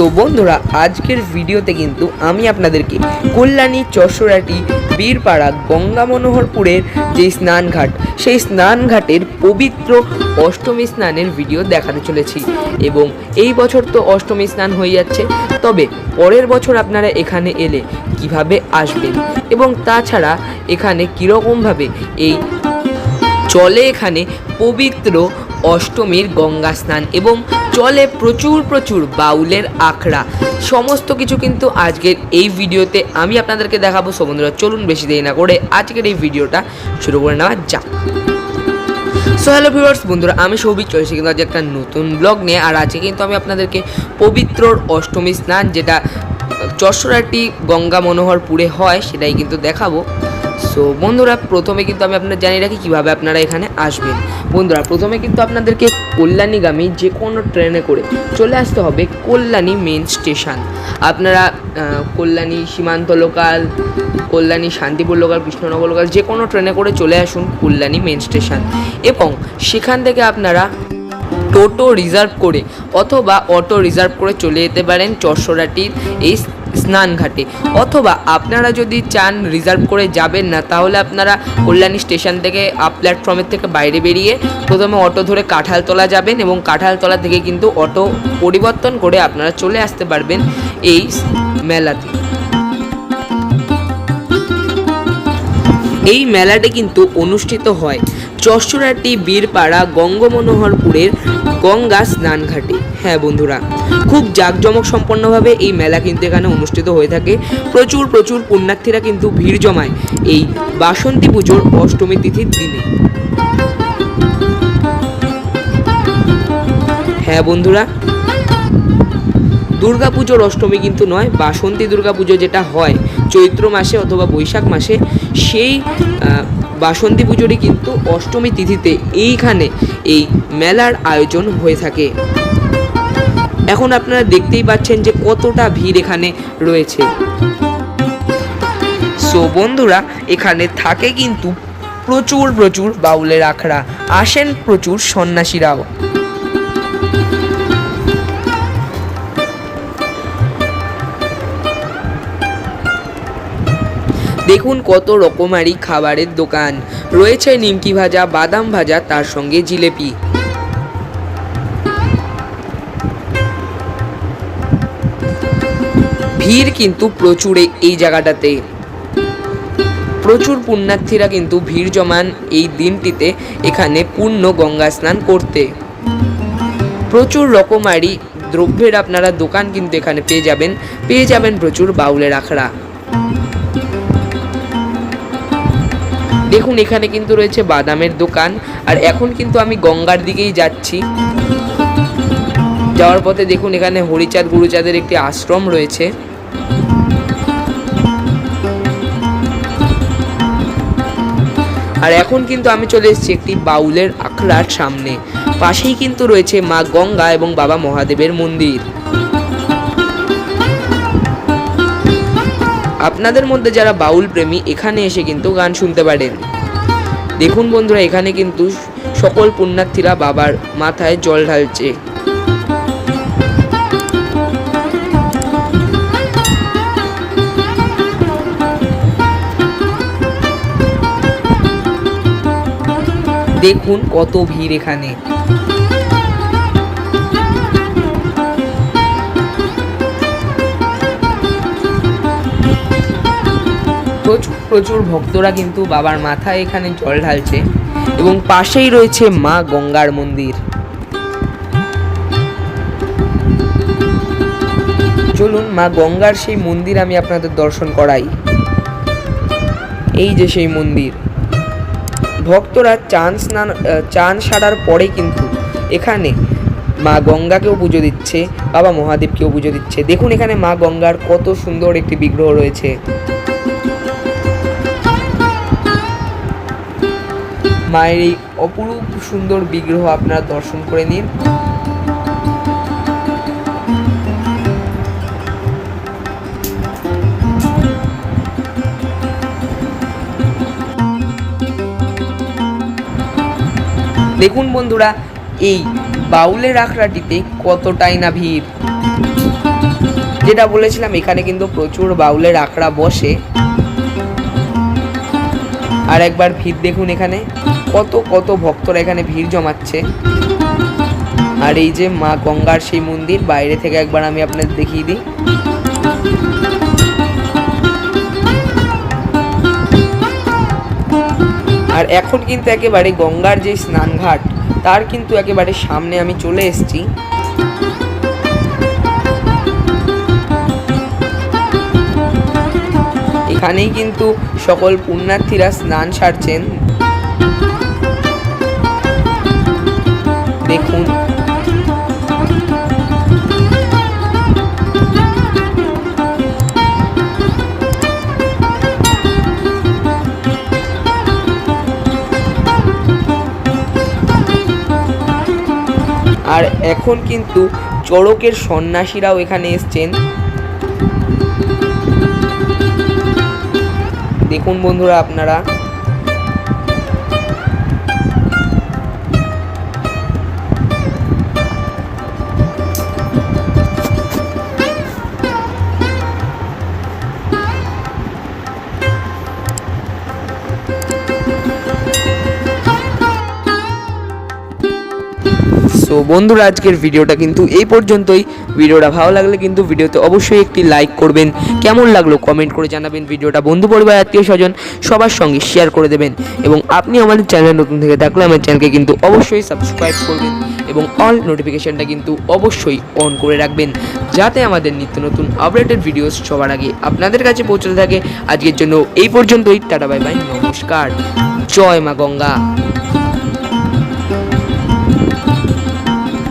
So বন্ধুরা, আজকের ভিডিওতে কিন্তু আমি আপনাদেরকে কল্যাণী চশরাটি বীরপাড়া গঙ্গা মনোহরপুরের যে স্নানঘাট, সেই স্নানঘাটের পবিত্র অষ্টমী স্নানের ভিডিও দেখাতে চলেছি। এবং এই বছর তো অষ্টমী স্নান হয়ে যাচ্ছে, তবে পরের বছর আপনারা এখানে এলে কীভাবে আসবেন? এবং তাছাড়া এখানে কীরকমভাবে এই চলে এখানে পবিত্র অষ্টমীর গঙ্গা স্নান এবং চলে প্রচুর প্রচুর বাউলের আখড়া। সমস্ত কিছু কিন্তু আজকের এই ভিডিওতে আমি আপনাদেরকে দেখাবো। সো চলুন বেশি দেরি না করে আজকের এই ভিডিওটা শুরু করে নেওয়া যাক। সো হ্যালো ভিউয়ার্স, বন্ধুরা, আমি সৌভিক চলেছি কিন্তু আজ একটা নতুন ব্লগ নিয়ে। আর আজকে কিন্তু আমি আপনাদেরকে পবিত্র অষ্টমী স্নান, যেটা চশরাটি গঙ্গা মনোহরপুরে হয়, সেটাই কিন্তু দেখাবো। সো বন্ধুরা, প্রথমে কিন্তু আমি আপনাদের জানিয়ে রাখি কীভাবে আপনারা এখানে আসবেন। বন্ধুরা, প্রথমে কিন্তু আপনাদেরকে কল্যাণীগামী যে কোনো ট্রেনে করে চলে আসতে হবে কল্যাণী মেন স্টেশন। আপনারা Kalyani Simanta local, Kalyani Shantipur local, Krishnanagar local যে কোনো ট্রেনে করে চলে আসুন কল্যাণী মেন স্টেশন। এবং সেখান থেকে আপনারা টোটো রিজার্ভ করে অথবা অটো রিজার্ভ করে চলে যেতে পারেন চরসরাটির এই স্নানঘাটে অথবা আপনারা যদি চান রিজার্ভ করে যাবেন না, তাহলে আপনারা কল্যাণী স্টেশন থেকে আপ প্ল্যাটফর্মের থেকে বাইরে বেরিয়ে প্রথমে অটো ধরে কাঁঠালতলা যাবেন এবং কাঁঠালতলা থেকে কিন্তু অটো পরিবর্তন করে আপনারা চলে আসতে পারবেন এই মেলাতে। এই মেলাটি কিন্তু অনুষ্ঠিত হয় চশরাটি বীরপাড়া, গঙ্গমনোহরপুরের গঙ্গা স্নানঘাটে হ্যাঁ বন্ধুরা, খুব জাঁকজমক সম্পন্নভাবে এই মেলা কিন্তু এখানে অনুষ্ঠিত হয়ে থাকে। প্রচুর প্রচুর পুণ্যার্থীরা কিন্তু ভিড় জমায় এই বাসন্তী পুজোর অষ্টমী তিথির দিনে। হ্যাঁ বন্ধুরা দুর্গাপুজোর অষ্টমী কিন্তু নয়, বাসন্তী দুর্গাপুজো যেটা হয়, চৈত্র মাসে অথবা বৈশাখ মাসে, সেই বাসন্তী পুজোরই কিন্তু অষ্টমী তিথিতে এইখানে এই মেলার আয়োজন হয়ে থাকে। এখন আপনারা দেখতেই পাচ্ছেন যে কতটা ভিড় এখানে রয়েছে। সো বন্ধুরা, এখানে থাকে কিন্তু প্রচুর প্রচুর বাউলের আখড়া। আসেন প্রচুর সন্ন্যাসীরাও। দেখুন কত রকমারি খাবারের দোকান। রয়েছে নিমকি ভাজা, বাদাম ভাজা, তার সঙ্গে জিলেপি। ভিড় কিন্তু প্রচুর এই- জায়গাটাতে। প্রচুর পুণ্যার্থীরা কিন্তু ভিড় জমান এই দিনটিতে এখানে পূর্ণ গঙ্গা স্নান করতে। প্রচুর রকমারি দ্রব্যের আপনারা দোকান কিন্তু এখানে পেয়ে যাবেন পেয়ে যাবেন প্রচুর বাউলের আখড়া দেখুন, এখানে কিন্তু রয়েছে বাদামের দোকান, আর এখন কিন্তু আমি গঙ্গার দিকেই যাচ্ছি। যাওয়ার পথে দেখুন, এখানে হরিচাঁদ গুরুচাঁদের একটি আশ্রম রয়েছে। আর এখন কিন্তু আমি চলে এসেছি একটি বাউলের আখড়ার সামনে। পাশেই কিন্তু রয়েছে মা গঙ্গা এবং বাবা মহাদেবের মন্দির। আপনাদের মধ্যে যারা বাউল প্রেমী, এখানে এসে কিন্তু গান শুনতে পারেন। দেখুন বন্ধুরা, এখানে কিন্তু সকল পুণ্যার্থীরা বাবার মাথায় জল ঢালছে। দেখুন কত ভিড় এখানে। প্রচুর প্রচুর ভক্তরা কিন্তু বাবার মাথায় এখানে জল ঢালছে এবং পাশেই রয়েছে মা গঙ্গার মন্দির। চলুন মা গঙ্গার সেই মন্দির আমি আপনাদের দর্শন করাই। এই যে সেই মন্দির। ভক্তরা চান স্নান চান সারার পরে কিন্তু এখানে মা গঙ্গাকেও পুজো দিচ্ছে, বাবা মহাদেবকেও পুজো দিচ্ছে। দেখুন এখানে মা গঙ্গার কত সুন্দর একটি বিগ্রহ রয়েছে। মায়ের এই অপরূপ সুন্দর বিগ্রহ আপনারা দর্শন করে নিন। দেখুন বন্ধুরা, এই বাউলের আখড়াটিতে কতটাই না ভিড়। যেটা বলেছিলাম, এখানে কিন্তু প্রচুর বাউলের আখড়া বসে। আর একবার ভিড় দেখুন এখানে, কত কত ভক্তরা এখানে ভিড় জমাচ্ছে। আর এই যে মা গঙ্গার সেই মন্দির, বাইরে থেকে একবার আমি আপনাদের দেখিয়ে দিই। আর এখন কিন্তু একেবারে গঙ্গার যে স্নানঘাট, তার কিন্তু একেবারে সামনে আমি চলে এসেছি। এখানেই কিন্তু সকল পুণ্যার্থীরা স্নান সারছেন। আর এখন কিন্তু চড়কের সন্ন্যাসীরাও এখানে এসছেন। দেখুন বন্ধুরা আপনারা। সো বন্ধুরা, আজকের ভিডিওটা কিন্তু এই পর্যন্তই। ভিডিওটা ভালো লাগলে কিন্তু ভিডিওতে অবশ্যই একটি লাইক করবেন। কেমন লাগল কমেন্ট করে জানাবেন ভিডিওটা। বন্ধু পরিবার, আত্মীয় স্বজন, সবার সঙ্গে শেয়ার করে দেবেন। এবং আপনি আমাদের চ্যানেল নতুন থেকে থাকলে আমার চ্যানেলকে কিন্তু অবশ্যই সাবস্ক্রাইব করবেন এবং অল নোটিফিকেশনটা কিন্তু অবশ্যই অন করে রাখবেন। যাতে আমাদের নিত্য নতুন আপডেটেড ভিডিওস সবার আগে আপনাদের কাছে পৌঁছতে থাকে। আজকের জন্য এই পর্যন্তই। টাটা বাই বাই নমস্কার। জয় মা গঙ্গা।